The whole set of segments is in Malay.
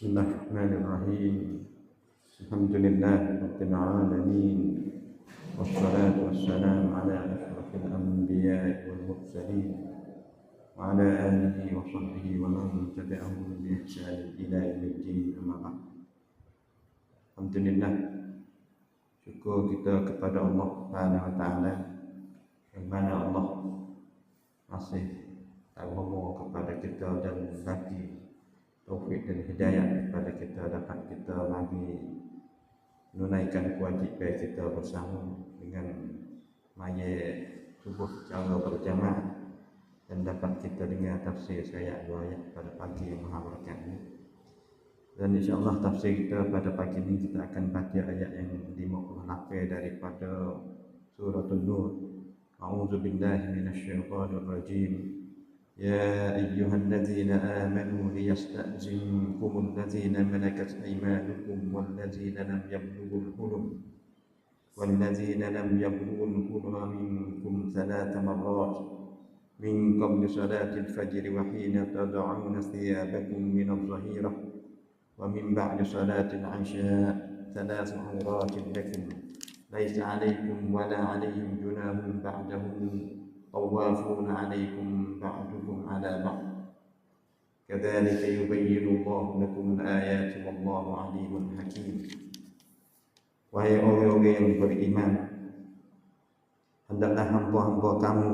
بسم الله الرحمن الرحيم الحمد لله رب العالمين والصلاة والسلام على أشرف الأنبياء والمرسلين وعلى آله وصحبه ومن تبعهم بإحسان إلى يوم الدين أما بعد الحمد لله syukur kita kepada Allah Subhanahu wa taala yang mana Allah masih tahu kepada kita dan bagi taufik dan hidayah kepada kita dapat kita lagi menunaikan kewajipan kita bersama dengan maya subuh secara berjamaah dan dapat kita dengar tafsir ayat dua ayat pada pagi yang maha ini. Dan insyaAllah tafsir kita pada pagi ini kita akan baca ayat yang 58 daripada surah An-Nur. A'udzu billahi minasyaitonir rajim. يا أيها الذين آمنوا ليستأذنكم الذين ملكت أيمانكم والذين لم يبلغوا الحلم والذين لم يبلغوا الحلم منكم ثلاث مرات من قبل صلاة الفجر وحين تضعون ثيابكم من الظهيرة ومن بعد صلاة العشاء ثلاث عورات لكم ليس عليكم ولا عليهم جناح بعدهم طوافون عليكم بعضكم على بعض كذلك يبين الله لكم الآيات والله عليم حكيم Wahai orang-orang yang beriman Hendaklah hamba-hamba kamu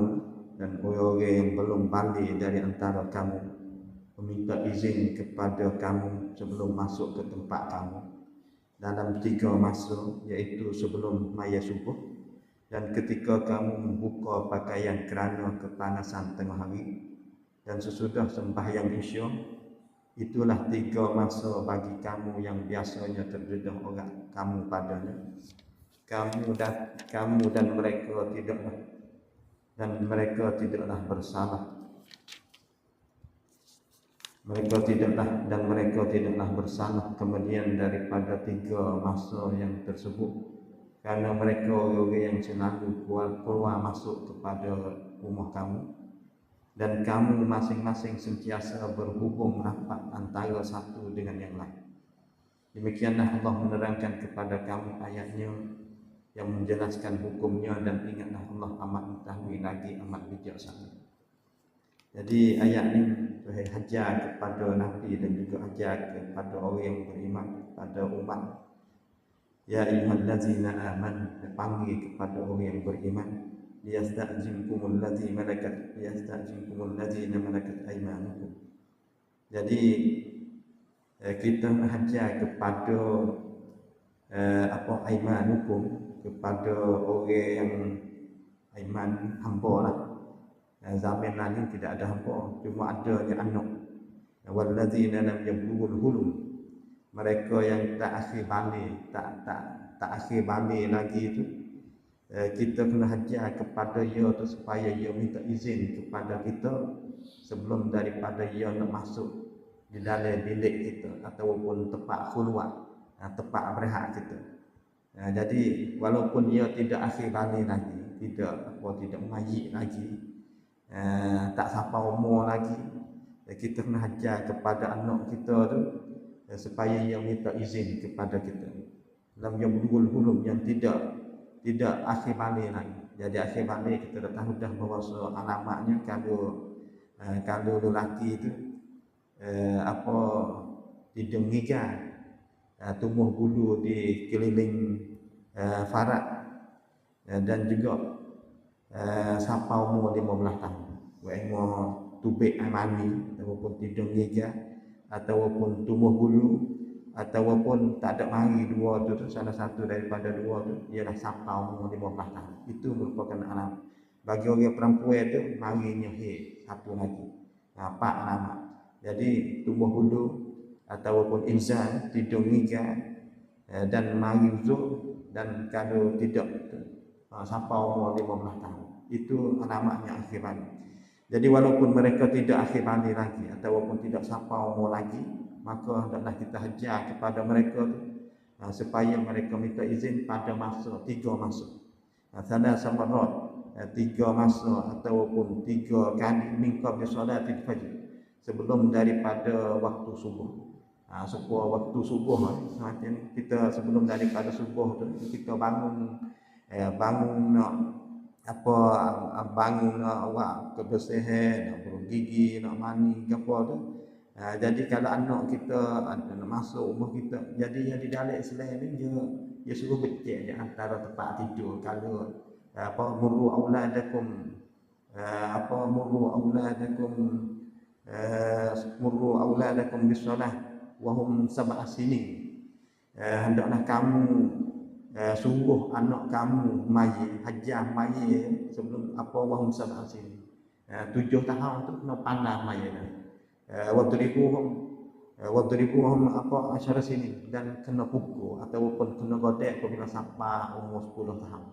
Dan orang-orang yang belum balik dari antara kamu Meminta izin kepada kamu sebelum masuk ke tempat kamu Dalam tiga masa Iaitu sebelum maya subuh dan ketika kamu membuka pakaian kerana kepanasan tengah hari dan sesudah sembahyang isya itulah tiga masa bagi kamu yang biasanya terdedah orang kamu padanya. Kamu dan kamu dan mereka tidaklah dan mereka tidaklah bersalah. Mereka tidaklah dan mereka tidaklah bersalah. Kemudian daripada tiga masa yang tersebut kerana mereka orang yang selalu keluar, keluar masuk kepada rumah kamu dan kamu masing-masing sentiasa berhubung rapat antara satu dengan yang lain. Demikianlah Allah menerangkan kepada kamu ayatnya yang menjelaskan hukumnya dan ingatlah Allah amat mengetahui lagi amat bijaksana. Jadi ayat ini Tuhan hajar kepada Nabi dan juga hajar kepada orang yang beriman kepada umat Ya ayyuhallazina amanu panggil kepada orang yang beriman liyasta'jinkumul ladzi malakat liyasta'jinkumul ladzina malakat aymanukum. Jadi eh, kita hajar kepada eh, apa aymanukum kepada orang yang aiman hamba lah. Eh, zaman lalu tidak ada hamba, cuma adanya anak. Walladzina lam yablughul hulum mereka yang tak akhir balik tak tak tak akhir balik lagi itu eh, kita kena hajar kepada dia tu supaya dia minta izin kepada kita sebelum daripada dia nak masuk di dalam bilik kita ataupun tempat khulwat eh, tempat berehat kita. Eh, jadi walaupun dia tidak akhir balik lagi tidak apa tidak mengaji lagi eh, tak sampai umur lagi eh, kita kena hajar kepada anak kita tu ya, supaya ia minta izin kepada kita. Dalam yang bergul hulum yang tidak tidak akhir balik lagi. Jadi akhir balik kita dah tahu dah bahawa alamatnya kalau uh, kalau lelaki itu uh, apa didengikan uh, tumbuh bulu di keliling uh, dan juga uh, sampai umur 15 tahun. Umur tubik amani ataupun didengikan ataupun tumbuh bulu ataupun tak ada mari dua tu, tu salah satu daripada dua tu ialah sampai umur 15 tahun. Itu merupakan alam. Bagi orang perempuan tu mari nyohe satu lagi. Apa nama. Jadi tumbuh bulu ataupun insan tidur niga eh, dan mari uzur dan kalau tidak uh, sampai umur 15 tahun. Itu alamatnya akhirat jadi walaupun mereka tidak akhir balik lagi ataupun tidak sampai umur lagi, maka hendaklah kita hajar kepada mereka uh, supaya mereka minta izin pada masa tiga masa. Uh, Sana sama rot uh, tiga masa ataupun tiga kali mingkab di solat fajr sebelum daripada waktu subuh. Ha, sebuah waktu subuh kita sebelum daripada subuh kita bangun eh, bangun nak apa bangun nak awak kebersihan nak burung gigi nak mani ke apa tu. Ha, jadi kalau anak kita nak masuk rumah kita jadi yang di dalam Islam ni dia dia suruh becek di antara tempat tidur kalau apa muru auladakum apa muru auladakum muru auladakum bisalah wa hum sab'a sinin hendaklah kamu suruh anak kamu mai hajar mai sebelum apa wa hum sab'a sinin tujuh tahun tu kena panah mai Eh, wadribuhum eh, wadribuhum apa asyara sini dan kena pukul ataupun kena godek apabila sampai umur 10 tahun.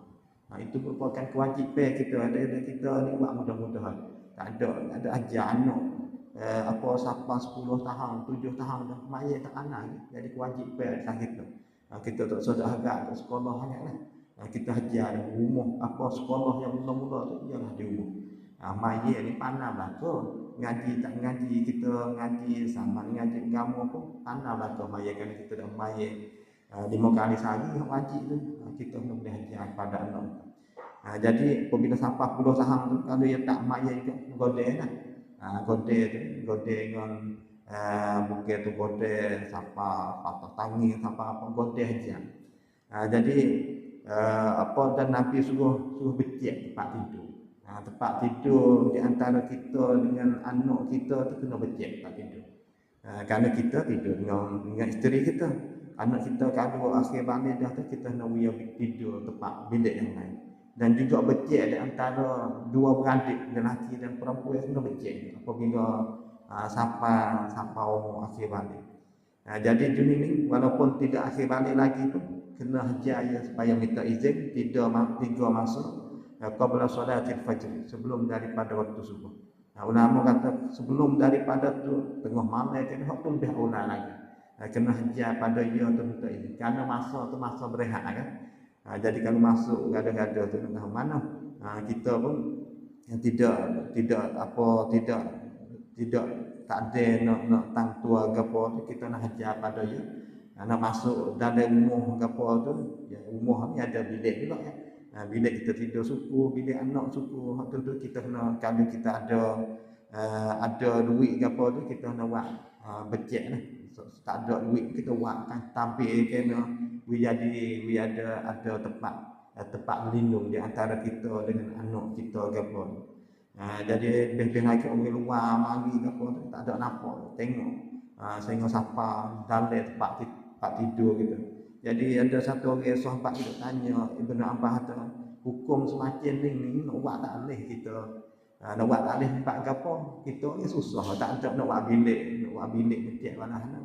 Nah, itu merupakan kewajipan kita ada ada kita ni buat mudah-mudahan. Tak ada ada ajar anak eh, apa sampai 10 tahun, 7 tahun dah mayat tak anak jadi kewajipan atas kita. Nah, kita tak sudah agak ke sekolah hanya lah. Nah, kita ajar rumah. Apa sekolah yang mula-mula tu? Ialah di rumah. Nah, mayat ni panah belaka ngaji tak ngaji kita ngaji sama ngaji kamu pun tanah batu maya kan kita dah maya uh, lima kali sehari wajib tu. Uh, kita kena boleh haji pada anak. Uh, jadi apabila sampai puluh saham tu kalau dia tak maya juga gode lah. Uh, gode tu gode dengan uh, bukit tu gode sampai patah tangi sampai apa gode haji uh, jadi uh, apa dan Nabi suruh suruh becek tempat tidur Ha, tempat tidur di antara kita dengan anak kita tu kena becek tempat tidur. Ha, kerana kita tidur dengan, dengan isteri kita. Anak kita kalau akhir balik dah tu kita nak wia tidur tempat bilik yang lain. Dan juga becek di antara dua beradik lelaki dan perempuan kena becek apabila ha, sampai sampai umur akhir balik. Ha, jadi dunia ni walaupun tidak akhir balik lagi pun kena hajar supaya minta izin tidur tiga masuk qabla salatil fajr sebelum daripada waktu subuh. Nah, ulama kata sebelum daripada tu tengah malam kan waktu lebih awal lagi. Nah, kena hajar pada dia tu minta ini. Karena masa tu masa berehat kan. Nah, jadi kalau masuk gada-gada tu nak mana? Nah, kita pun yang tidak tidak apa tidak tidak tak ada nak nak tang tua apa tu kita nak hajar pada. Nah, nak masuk dalam rumah apa tu ya rumah ni ada bilik juga ya. Ha, bila kita tidur suku, bila anak suku, waktu tu kita kena kalau kita ada uh, ada duit apa tu kita kena buat uh, becek lah. So, tak ada duit kita buat kan tampil kena we jadi we ada ada tempat uh, tempat berlindung di antara kita dengan anak kita ke apa. Uh, jadi lebih-lebih lagi orang luar mari ke apa tak ada nampak tengok. Uh, sehingga siapa dalam tempat tempat tidur gitu. Jadi ada satu orang sahabat itu tanya Ibn Abbas kata hukum semacam ni ni nak buat tak boleh kita. Ha, nak buat tak boleh tempat apa? Kita ni susah tak ada nak buat bilik, nak buat bilik kecil mana mana.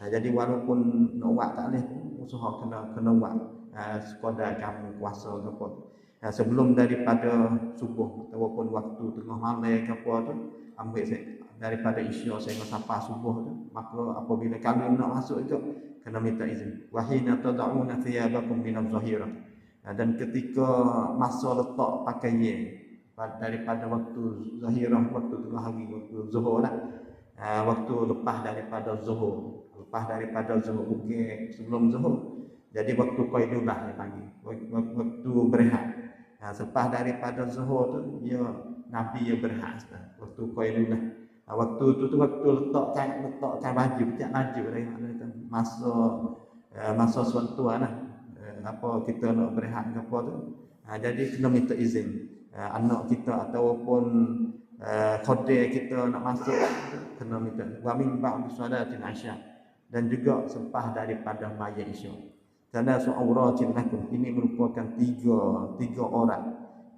Ha, jadi walaupun nak buat tak boleh usaha kena kena buat ha, sekadar kamu kuasa ke apa. Ha, sebelum daripada subuh ataupun waktu tengah malam ke apa tu ambil saya daripada isya saya sampai subuh tu maka apabila kami nak masuk itu kena minta izin. Wahina tad'una thiyabakum min az-zahira dan ketika masa letak pakaian daripada waktu zahirah waktu tengah hari waktu zuhur lah. Ha, waktu lepas daripada zuhur lepas daripada zuhur sebelum zuhur. Jadi waktu qailulah dia panggil waktu berehat ha, selepas daripada zuhur tu dia nabi dia berehat waktu qailulah ha, waktu tu tu waktu letak kan letak kan baju pecah baju dari mana masa uh, masa suatu lah. Uh, apa kita nak berehat ke apa tu? Uh, jadi kena minta izin. Uh, anak kita ataupun uh, kode kita nak masuk kena minta. Wa min ba'd dan juga selepas daripada mayat isya kerana su'auratin lakum ini merupakan tiga tiga orang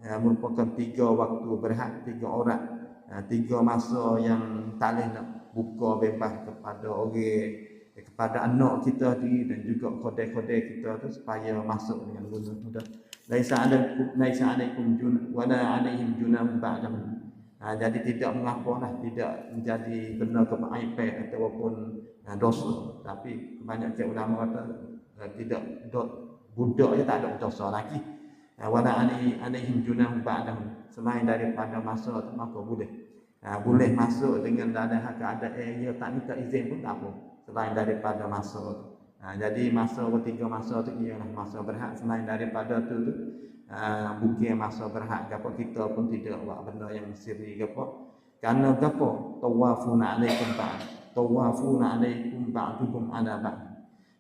uh, merupakan tiga waktu berehat tiga orang uh, tiga masa yang tak nak buka bebas kepada orang kepada anak kita di dan juga kode-kode kita tu supaya masuk dengan mudah. Laisa ada laisa alaikum jun wala alaihim junam ba'dahu. Ha, jadi tidak mengapa lah, tidak menjadi benda keaiban ataupun ha, dosa. Tapi kebanyakan ulama kata ha, tidak dot budak je tak ada dosa lagi. Ha, wala alaihim junam ba'dahu. Selain daripada masa tu maka boleh. Ha, boleh masuk dengan ada hak ada eh, tak minta izin pun tak apa selain daripada masa tu. Jadi masa ketiga masa tu ialah masa berhak selain daripada tu tu bukan masa berhak gapo kita pun tidak buat benda yang siri gapo. Karena gapo tawafuna alaikum ba'd. Tawafuna alaikum ba'dukum ala ba'd.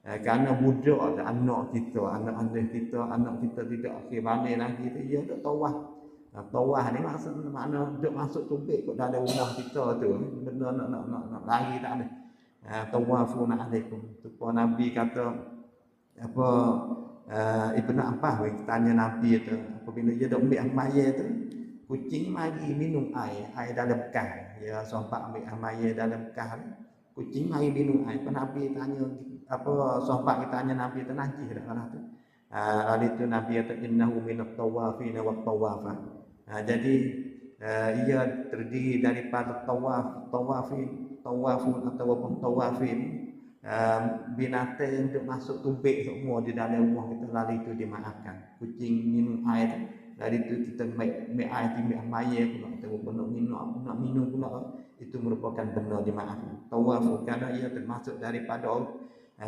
Ha, kerana budak anak kita, anak-anak kita, anak kita tidak akhir balik lagi tu ia tak tawaf. Ha, tawaf ni maksud mana duk masuk tubik kat dalam rumah kita tu benda nak nak nak, nak lari tak ada uh, tawafuna alaikum. Tupa nabi kata apa uh, ibnu abbas we tanya nabi tu apabila dia dak ambil amaya tu kucing mari minum air air dalam bekas. Ya sahabat ambil amaya dalam bekas kucing mari minum air. Nabi tanya apa sahabat kita tanya nabi tu najis dak lah tu. Uh, lalu tu nabi kata innahu minat tawafina wa tawafa. Uh, jadi uh, ia terdiri daripada tawaf tawafin tawafun ataupun tawafin. Um, binatang yang untuk masuk tubik semua di dalam rumah kita lalu itu dimaafkan kucing minum air dari itu kita make, make air timik maya pula. Ataupun nak minum nak minum pula. Itu merupakan benda dimaafkan tawaf kerana ia termasuk daripada uh,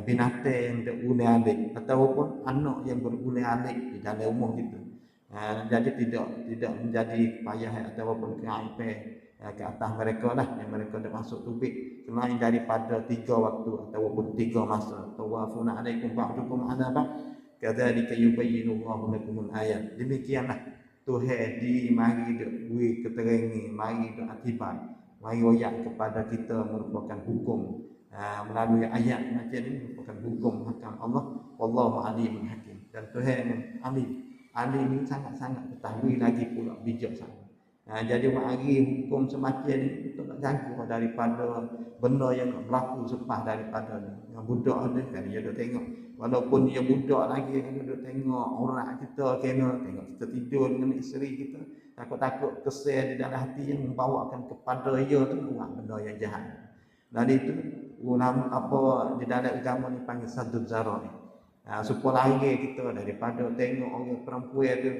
binatang yang berulang alik. Ataupun anak yang berulang alik di dalam rumah kita. Uh, jadi tidak tidak menjadi payah ataupun keaipan ya, ke atas mereka lah yang mereka dah masuk tubik. Selain daripada tiga waktu ataupun tiga masa. Tawafuna alaikum ba'dukum ala ba' kadzalika yubayyinu Allahu lakum ayat. Demikianlah. Tuhan di mari dak beri keterangan mari dak akibat mari ayat kepada kita merupakan hukum uh, melalui ayat macam ini merupakan hukum hakam Allah wallahu alimul hakim dan Tuhan alim alim ini sangat-sangat ketahui lagi pula bijak sangat Ha, jadi mari hukum semacam ni untuk nak jaga daripada benda yang nak berlaku sepah daripada ni. Yang budak ni kan dia duk tengok. Walaupun dia budak lagi dia duk tengok orang kita kena tengok kita tidur dengan isteri kita. Takut-takut kesel di dalam hati yang membawakan kepada ia tu buat benda yang jahat. Dan itu ulama apa di dalam agama ni panggil sadud zarah ni. Ha, supaya lagi kita daripada tengok orang perempuan tu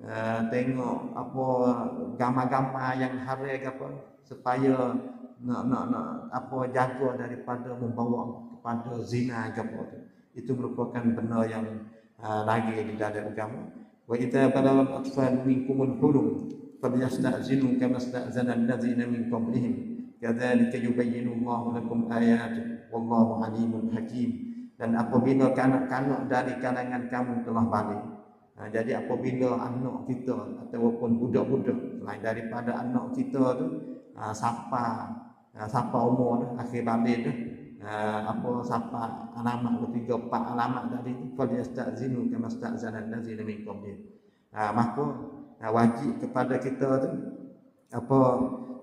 uh, tengok apa gambar-gambar yang hari apa supaya nak nak nak apa jaga daripada membawa kepada zina apa tu. Itu merupakan benda yang uh, lagi di dalam agama. Wa idza balagha al-atfal minkum al-hulum falyasta'zinu kama sta'zana alladhina min qablihim kadzalika yubayyinu Allahu lakum ayatihi. Wallahu alimun hakim. Dan apabila kanak-kanak dari kalangan kamu telah balik Ha, jadi apabila anak kita ataupun budak-budak selain daripada anak kita tu ha, siapa ha, siapa umur tu akhir balik tu ha, apa siapa alamat ketiga empat alamat tadi tu fal yastazinu kama stazana allazina min qablih. Ha, maka ha, wajib kepada kita tu apa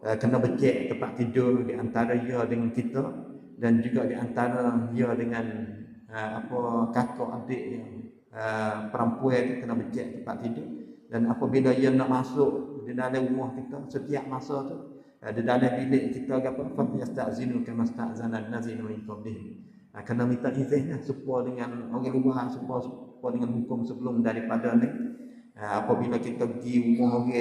kena becek tempat tidur di antara ia dengan kita dan juga di antara ia dengan ha, apa kakak adik yang Eh, perempuan kena becek tempat tidur. Dan apabila ia nak masuk di dalam rumah kita setiap masa tu uh, di dalam bilik kita apa fa yastazinu kama sta'zana an-nazinu min qablih. Uh, kena minta izin lah dengan orang luar supaya, supaya dengan hukum sebelum daripada ni. Uh, apabila kita pergi rumah orang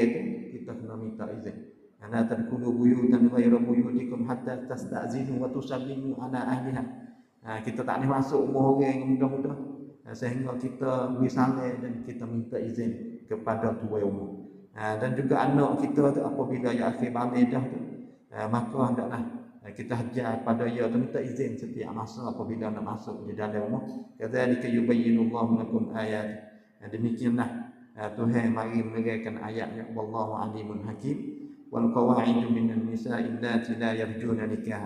kita kena minta izin ana tadkhulu buyutan ghayra buyutikum hatta tasta'zinu wa tusallimu ala ahliha uh, kita tak boleh masuk rumah orang mudah-mudah sehingga kita misalnya dan kita minta izin kepada tua umur. Ha, dan juga anak kita tu apabila ya akhir balik dah tu, maka hendaklah kita hajar pada ia tu minta izin setiap masa apabila nak masuk di dalam rumah. Kadzalika yubayyinu Allahu lakum ayat. Demikianlah ha, Tuhan mari menerangkan ayat yang wallahu alimun hakim wal qawaidu minan nisa'i allati la yarjuna nikah.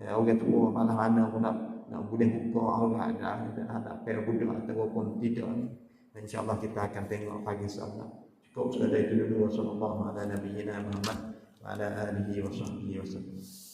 Ha, orang tua malah mana pun nak nak boleh buka aurat dah ada per budak ataupun tidak ni. Insyaallah kita akan tengok pagi insyaallah cukup sekadar itu dulu. Wasallallahu ala nabiyyina muhammad wa ala alihi wa sahbihi wasallam